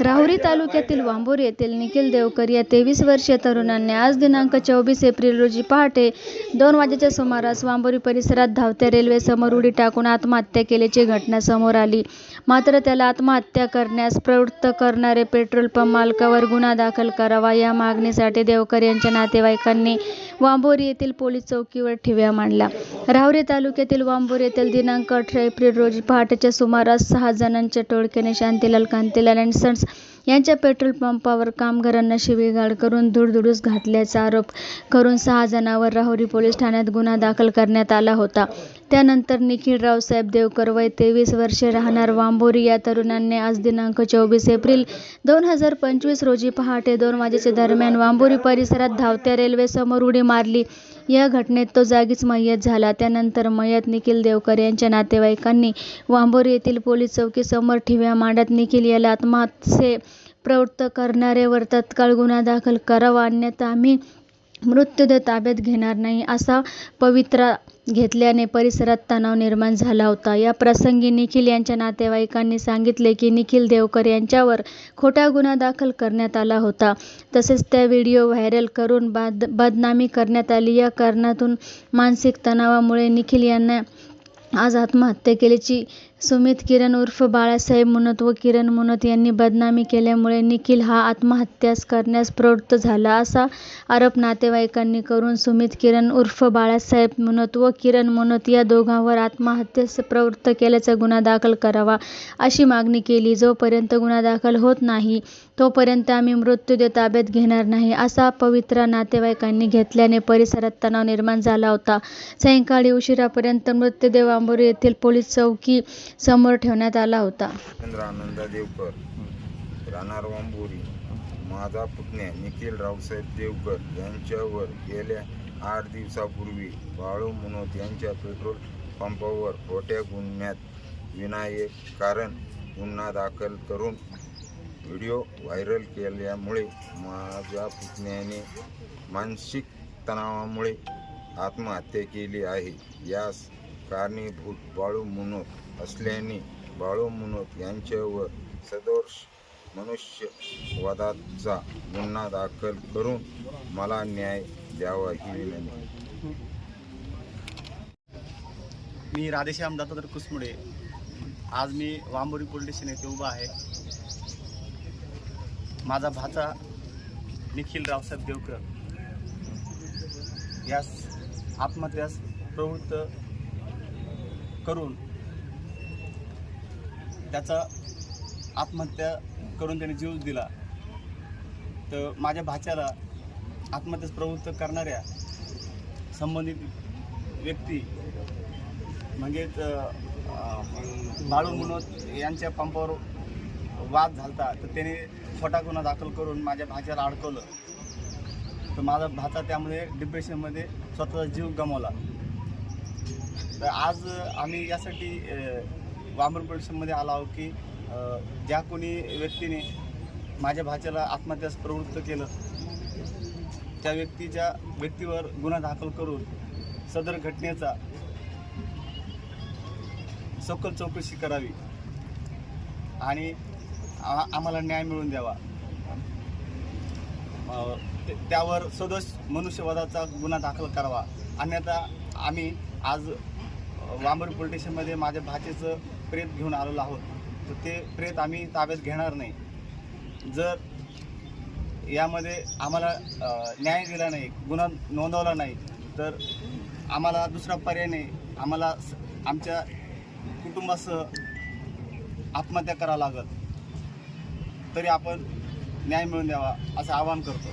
राहुरी तालुक्यातील वांबोर येथील निखिल देवकर या तेवीस वर्षीय तरुणांनी आज दिनांक चोवीस एप्रिल रोजी पहाटे दोन वाजेच्या सुमारास वांबोरी परिसरात धावत्या रेल्वेसमोर उडी टाकून आत्महत्या केल्याची घटना समोर आली. मात्र त्याला आत्महत्या करण्यास प्रवृत्त करणारे पेट्रोल पंप मालकावर गुन्हा दाखल करावा या मागणीसाठी देवकर यांच्या नातेवाईकांनी वांबोरी येथील पोलीस चौकीवर ठिव्या मांडला राहुरी तालुक्यातील वांबोर येथील दिनांक अठरा एप्रिल रोजी पहाटेच्या सुमारास सहा जणांच्या टोळक्याने शांतीलाल कांतीलाल अँड सन्स यांच्या पेट्रोल पंपावर कामगारांना शिवीगाळ करून धुडधुडूस घातल्याचा आरोप करून सहा जणांवर राहुरी पोलीस ठाण्यात गुन्हा दाखल करण्यात आला होता. त्यानंतर निखिल रावसाहेब देवकर वय तेवीस वर्षे राहणार वांबोरी या तरुणाने आज दिनांक चोवीस एप्रिल दोन हजार पंचवीस रोजी पहाटे दोन वाजेच्या दरम्यान वांबोरी परिसरात धावत्या रेल्वेसमोर उडी मारली. या घटनेत तो जागीच मय्यत झाला. त्यानंतर मयत निखिल देवकर यांच्या नातेवाईकांनी वांबोरी येथील पोलीस चौकीसमोर ठिव्या मांडत निखिल याला आत्महत्ये प्रवृत्त करणाऱ्यावर तत्काळ गुन्हा दाखल करावा. अन्यथा आम्ही मृत्यूदंड ताब्यात घेणार नाही असा पवित्रा घेतल्याने परिसरात तणाव निर्माण झाला होता. या प्रसंगी निखिल यांच्या नातेवाईकांनी सांगितले की निखिल देवकर यांच्यावर खोटा गुन्हा दाखल करण्यात आला होता. तसेच त्या व्हिडिओ व्हायरल करून बाद बदनामी करण्यात आली. या कारणातून मानसिक तणावामुळे निखिल यांना आज आत्महत्या केल्याची सुमित किरण उर्फ बाळासाहेब मुनत व किरण मुनत यांनी बदनामी केल्यामुळे निखिल हा आत्महत्यास करण्यास प्रवृत्त झाला असा आरोप नातेवाईकांनी करून सुमित किरण उर्फ बाळासाहेब मुनत व किरण मुनत या दोघांवर आत्महत्येस प्रवृत्त केल्याचा गुन्हा दाखल करावा अशी मागणी केली. जोपर्यंत गुन्हा दाखल होत नाही तोपर्यंत आम्ही मृत्यूदंड ताब्यात घेणार नाही असा पवित्रा नातेवाईकांनी घेतल्याने परिसरात तणाव निर्माण झाला होता. सायंकाळी उशिरापर्यंत मृतदेह आंबोरी येथील पोलीस चौकी समोर ठेवण्यात आला होता. आनंद देवकर राहणार वांबोरी माझा पुतण्या निखिल रावसाहेब देवकर यांच्यावर गेल्या आठ दिवसापूर्वी बाळू मनोत यांच्या पेट्रोल पंपावर खोट्या गुन्ह्यात विनाकारण गुन्हा दाखल करून व्हिडिओ व्हायरल केल्यामुळे माझ्या पुतण्याने मानसिक तणावामुळे आत्महत्या केली आहे. यास कारणीभूत बाळू मुनोत असल्याने बाळू मुनोत यांच्यावर सदोष मनुष्यवादाचा गुन्हा दाखल करून मला न्याय द्यावा ही विनंती मी राधेश्याम दत्तात्रय कुसमुडे. आज मी वांबोरी पोलीस स्टेशन येथे उभा आहे. माझा भाचा निखिल रावसाहेब देवकर. यास आत्महत्यास प्रवृत्त करून त्याचा आत्महत्या करून त्याने जीव दिला. तर माझ्या भाच्याला आत्महत्येस प्रवृत्त करणाऱ्या संबंधित व्यक्ती म्हणजेच बाळू मनोत यांच्या पंपावर वाद झालता. तर त्याने खोटा गुन्हा दाखल करून माझ्या भाच्याला अडकवलं. तर माझा भाचा त्यामुळे डिप्रेशनमध्ये स्वतःचा जीव गमावला. तर आज आम्ही यासाठी वामन पोलिसांमध्ये आलो आहोत की ज्या कोणी व्यक्तीने माझ्या भाच्याला आत्महत्यास प्रवृत्त केलं त्या व्यक्तीच्या व्यक्तीवर गुन्हा दाखल करून सदर घटनेचा सखोल चौकशी करावी आणि आम्हाला न्याय मिळवून द्यावा. त्यावर सदोष मनुष्यवादाचा गुन्हा दाखल करावा. अन्यथा आम्ही आज वांबर पोलीस स्टेशनमध्ये माझ्या भाचेचं प्रेत घेऊन आलेलो आहोत. तर ते प्रेत आम्ही ताब्यात घेणार नाही. जर यामध्ये आम्हाला न्याय दिला नाही गुन्हा नोंदवला नाही तर आम्हाला दुसरा पर्याय नाही. आम्हाला स- आमच्या कुटुंबासह आत्महत्या करावं लागत तरी आपण न्याय मिळवून द्यावा असं आवाहन करतो.